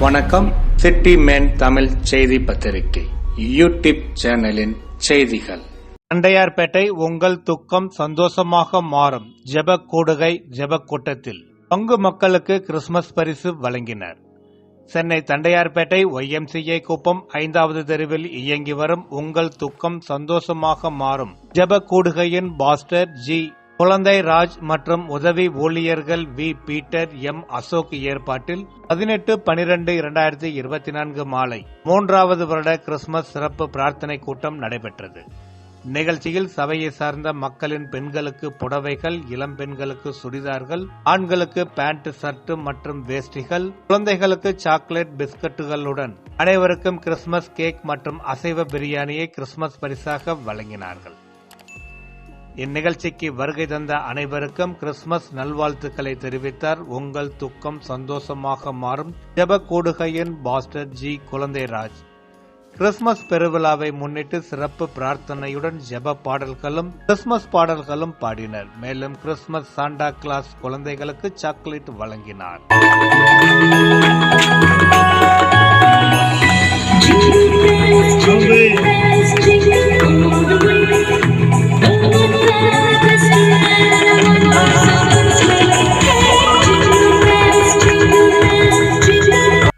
வணக்கம். City man Tamil செய்தி பத்திரிகை. யூடியூப் சேனலின் செய்திகள். அண்டையார்பேட்டை உங்கள் துக்கம் சந்தோஷமாக மாறும். ஜெப கூடுகை ஜெப கூட்டத்தில். பங்கு மக்களுக்கு கிறிஸ்துமஸ் பரிசு வழங்கினர். சென்னை தண்டையார்பேட்டை ஒய்எம்சிஏ குப்பம் ஐந்தாவது தெருவில் இயங்கி வரும் உங்கள் துக்கம் சந்தோஷமாக மாறும். ஜெப கூடுகையின் பாஸ்டர் ஜி. குழந்தை ராஜ் மற்றும் உதவி ஊழியர்கள் வி. Peter M. அசோக் ஏற்பாட்டில் பதினெட்டு பனிரெண்டு இரண்டாயிரத்தி இருபத்தி நான்கு மாலை மூன்றாவது வருட கிறிஸ்துமஸ் சிறப்பு பிரார்த்தனை கூட்டம் நடைபெற்றது. நிகழ்ச்சியில் சபையை சார்ந்த மக்களின் பெண்களுக்கு புடவைகள் இளம் பெண்களுக்கு சுடிதார்கள் ஆண்களுக்கு பேண்ட் ஷர்ட் மற்றும் வேஷ்டிகள் குழந்தைகளுக்கு சாக்லேட் பிஸ்கட்டுகளுடன் அனைவருக்கும் கிறிஸ்துமஸ் கேக் மற்றும் அசைவ பிரியாணியை கிறிஸ்துமஸ் பரிசாக வழங்கினார்கள். இந்நிகழ்ச்சிக்கு வருகை தந்த அனைவருக்கும் கிறிஸ்துமஸ் நல்வாழ்த்துக்களை தெரிவித்தார். உங்கள் துக்கம் சந்தோஷமாக மாறும். ஜெப கூடுகையின் பாஸ்டர் ஜி குழந்தைராஜ். கிறிஸ்துமஸ் பெருவிழாவை முன்னிட்டு சிறப்பு பிரார்த்தனையுடன் ஜெப பாடல்களும் கிறிஸ்துமஸ் பாடல்களும் பாடினர். மேலும் கிறிஸ்துமஸ் சாண்டா கிளாஸ் குழந்தைகளுக்கு சாக்லேட் வழங்கினார்.